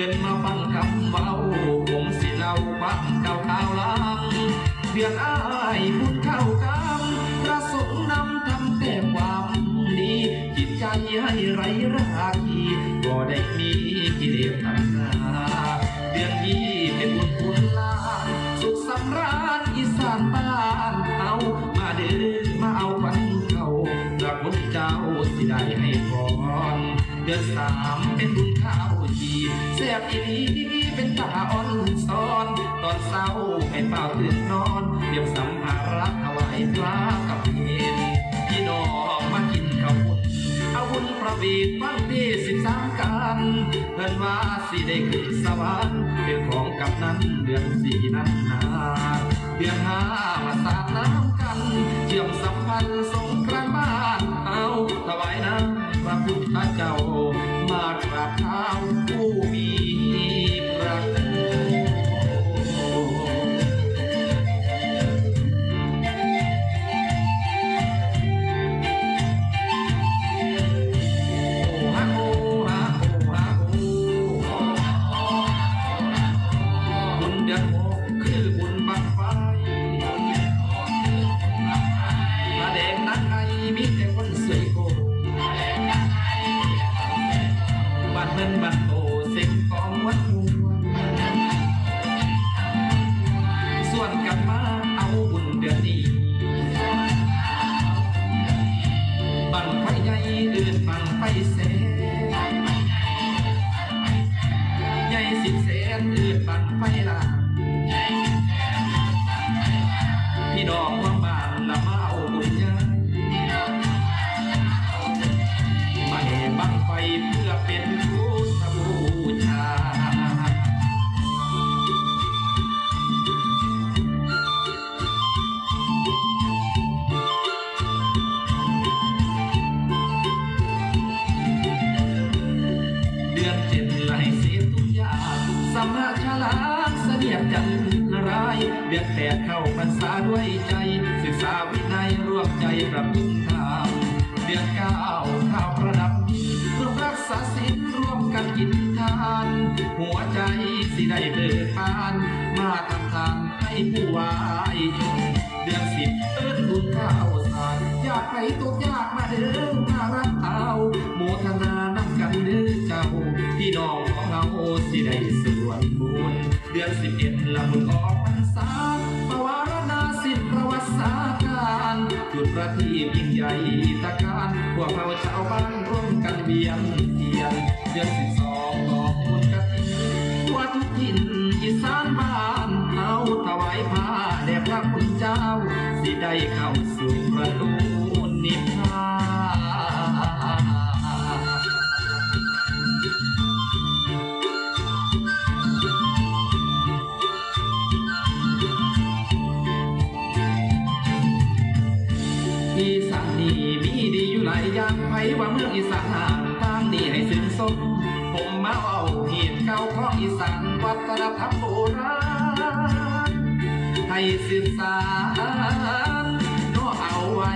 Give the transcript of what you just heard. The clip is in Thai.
เชิญมาฟังคำเว้าผมสิเล่าความเก่าข่าวลังเบียดอ้ายพูดเข้ากำประสงค์นำทำแต่ความดีจิตใจให้ไรราคีก็ได้มีกิเลสตัณหา พรเดือนสามเป็นบุญข้าวจีแซ่บอีหลีเป็นตาอ่อนซ้อน ตอนเศร้าให้เป่าตื่นนอนเตรียมสัมภาระถวายพระกับเพนพี่น้องมากินข้าวปุ้นเอาบุญประเวทฟังเทศสิบสามกันเพิ่นว่าสิได้ขึ้นสวรรค์เป็นของกับนั้นเดือนสี่นั้นนาเดือนห้ามาสาดน้ำกันเชื่อมสัมพันธ์สงกรา ทธเจ้ามากราบเท้าผู้มี บ้านมืองบ้านโตเซ็งกองวัดมวนส่วนกันมาเอาบุญเดือนนี้บังไฟใหญ่เดือนบังไฟแสใหญ่สิบแสนเดือนบังไฟลาพี่น้อง จันรายเดือนแปดเข้าพรรษาด้วยใจ ศึกษาวินัยร่วมใจปรับปรุงธรรมเดือนเก้าข้าวประดับร่วมรักษาศีลร่วมกันกินทาน หัวใจสิได้เบิกบาน มาทำทานให้ผู้วายชนเดือนสิบเอิ้นบุญข้าวสารอยากไปตกยากมาเด้อมารับเอาโมทนานำกันเด้อเจ้าพี่น้องของเราสิได้ เดือนสิบเอ็ดละบุญออกพรรษาปวารณาสิทธิประวัติศาสตร์การจุดประทีปยิ่งใหญ่ตะการพวกเราชาวบ้านร่วมกันเวียนเทียน เดือนสิบสองดอกบุญกฐินทั่วทุกถิ่นอีสานบ้านเอาถวายผ้าแด่พระคุณเจ้า สิได้เข้าสู่ประตู อีสานนี่มีดีอยู่หลายอย่างไผว่าเมืองอีสานห่างทางนี่ให้ซึ้งสมผมมาเอาเหตุเก่าของอีสานวัฒนธรรมโบราณให้สืบสานน้เอาไว้